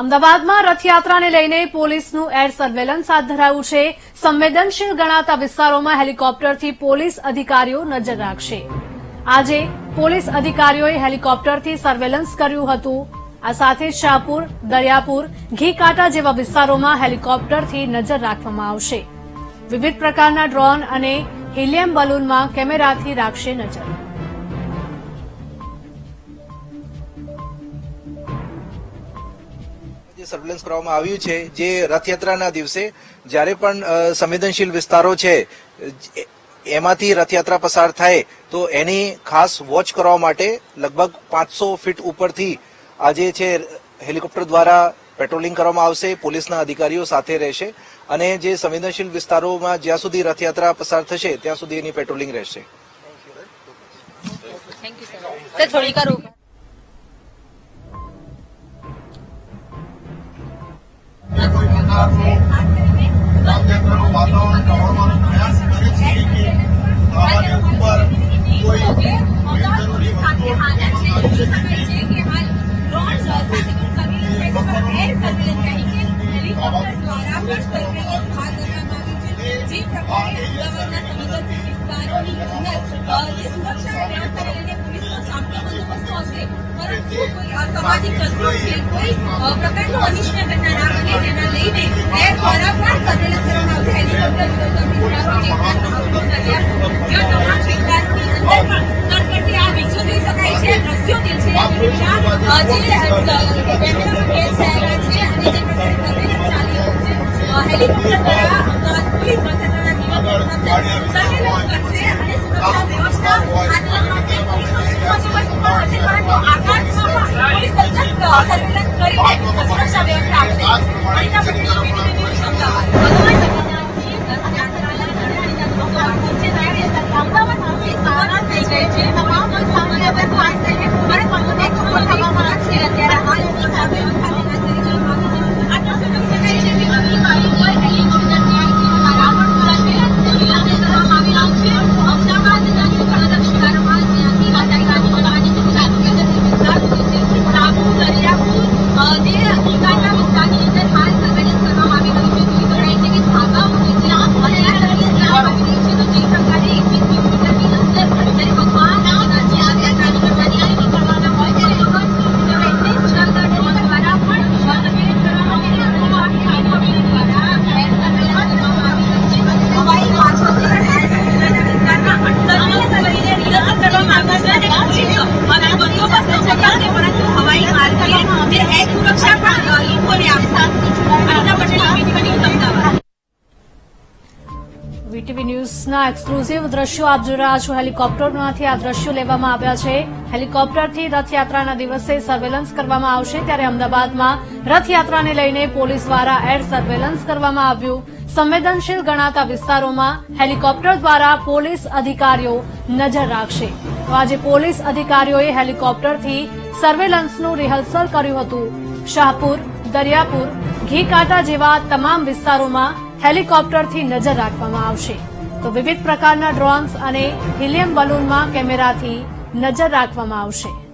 અમદાવાદમાં રથયાત્રાને લઈને પોલીસનું એર સર્વેલન્સ હાથ ધરાયું છે. સંવેદનશીલ ગણાતા વિસ્તારોમાં હેલિકોપ્ટરથી પોલીસ અધિકારીઓ નજર રાખશે. આજે પોલીસ અધિકારીઓએ હેલિકોપ્ટરથી સર્વેલન્સ કર્યું હતું. આ સાથે શાહપુર, દરિયાપુર, ઘીકાંટા જેવા વિસ્તારોમાં હેલિકોપ્ટરથી નજર રાખવામાં આવશે. વિવિધ પ્રકારના ડ્રોન અને હિલિયમ બલૂનમાં કેમેરાથી રાખશે નજર. જે સર્વેલન્સ કરવામાં આવ્યું છે, જે રથયાત્રાના દિવસે જ્યારે પણ સંવેદનશીલ વિસ્તારો છે એમાંથી રથયાત્રા પસાર થાય, તો એની ખાસ વોચ કરવા માટે લગભગ પાંચસો ફીટ ઉપરથી આજે છે, હેલિકોપ્ટર દ્વારા પેટ્રોલિંગ કરવામાં આવશે, પોલીસના અધિકારીઓ સાથે રહેશે અને જે સંવેદનશીલ વિસ્તારોમાં જ્યાં સુધી રથયાત્રા પસાર થશે, ત્યાં સુધી એની પેટ્રોલિંગ રહેશે થેન્ક યુ સર. સામાજિક તત્વો છે. કોઈ અ, પ્રકારનું અનિષ્ટ ઘટના ના બને તેના લઈને એર દ્વારા પણ સર્વેલન્સ કરવામાં આવશે હેલિકોપ્ટર વિરોધાભાસી જ્યાં તમામ વિસ્તારોની અંદર પણ સર પરથી આ વીડિયો જોઈ શકાય છે. દ્રશ્યો જે છે અ, જે કેમેરામાં કેદ થયેલા છે અને જે પ્રકારે રહ્યું છે અ, હેલિકોપ્ટર દ્વારા અમદાવાદ પોલીસ રથયાત્રાના દિવસોના સર્વેલન્સ કરશે અને સુરક્ષા વ્યવસ્થા હાથ ધરવામાં આવશે. પોલીસનો બંદોબસ્ત પણ હશે, પરંતુ આકાશમાં પણ પોલીસ સતત સર્વેલન્સ કરીને સુરક્ષા વ્યવસ્થા આપશે અનિતા પટેલ બીટીવી ન્યૂઝ અમદાવાદ ભગવાન જગન્નાથજી રથયાત્રાના લડાઈના લોકો પહોંચે ત્યારે અમદાવાદમાં જે સારા થઈ ગઈ છે તમામ સામાન્ય વર્ગ ખાસ કરીને પોલીસ બંદોબસ્ત પણ કરવામાં આવશે અત્યારે હાલ સુરક્ષા વ્યવસ્થા તૈનાત કરી દેવામાં આવી છે. આ દ્રશ્યો જોઈ શકાય છે કે અગ્નિમાની કોઈ હેલિકોપ્ટરની આઈસી દ્વારા પણ સર્વેલન્સ કરવામાં આવી રહ્યું છે અમદાવાદના જે ઘણા વિસ્તારોમાં જ્યાંથી વાટાઘાટ કરવાની સુવિધા વિસ્તાર છે ડાબુ દરિયાપુર અ, જે ઈકાના વિસ્તારની અંદર હાલ સર્વેલન્સ કરવામાં આવી રહ્યું છે જોઈ શકાય છે કે ધાગાઓ જે છે અને આ દરિયા કરવામાં આવી રહી છે તો જે પ્રકારે એકવીસ કિલોમીટરની અંદર જ્યારે ભગવાન જે યાત્રાની કરવાની આવે નીકળવાના હોય ત્યારે દસ કિલોમીટર એટલે છ ડ્રોન દ્વારા પણ સર્વેલન્સ કરવામાં આવી રહ્યું છે હેલિકોપ્ટર દ્વારા એર સર્વેલન્સ કરવામાં આવી રહ્યું છે હવાઈ મારફતે રાજ્યના વિસ્તારમાં સર્વેલન્સ કરીને નિરસન કરવામાં આવ્યું છે અને પછી હવે બંદોબસ્ત ચકાસે પરંતુ હવાઈ માર્ગે જે એર સુરક્ષા પણ અ, લોકોને આપશે Anita Patel BTV news Ahmedabad VTV ન્યૂઝના exclusive દ્રશ્યો આપ જોઈ રહ્યા છો હેલિકોપ્ટરમાંથી આ દ્રશ્યો લેવામાં આવ્યા છે. હેલિકોપ્ટરથી રથયાત્રાના દિવસે સર્વેલન્સ કરવામાં આવશે ત્યારે અમદાવાદમાં રથયાત્રાને લઈને પોલીસ દ્વારા એર સર્વેલન્સ કરવામાં આવ્યું. સંવેદનશીલ ગણાતા વિસ્તારોમાં હેલિકોપ્ટર દ્વારા પોલીસ અધિકારીઓ નજર રાખશે. તો આજે પોલીસ અધિકારીઓએ હેલિકોપ્ટરથી સર્વેલન્સનું રિહર્સલ કર્યું હતું. શાહપુર, દરિયાપુર ઘીકાંટા જેવા તમામ વિસ્તારોમાં હેલિકોપ્ટરથી નજર રાખવામાં આવશે. તો વિવિધ પ્રકારના ડ્રોન્સ અને હિલિયમ બલૂનમાં કેમેરાથી નજર રાખવામાં આવશે.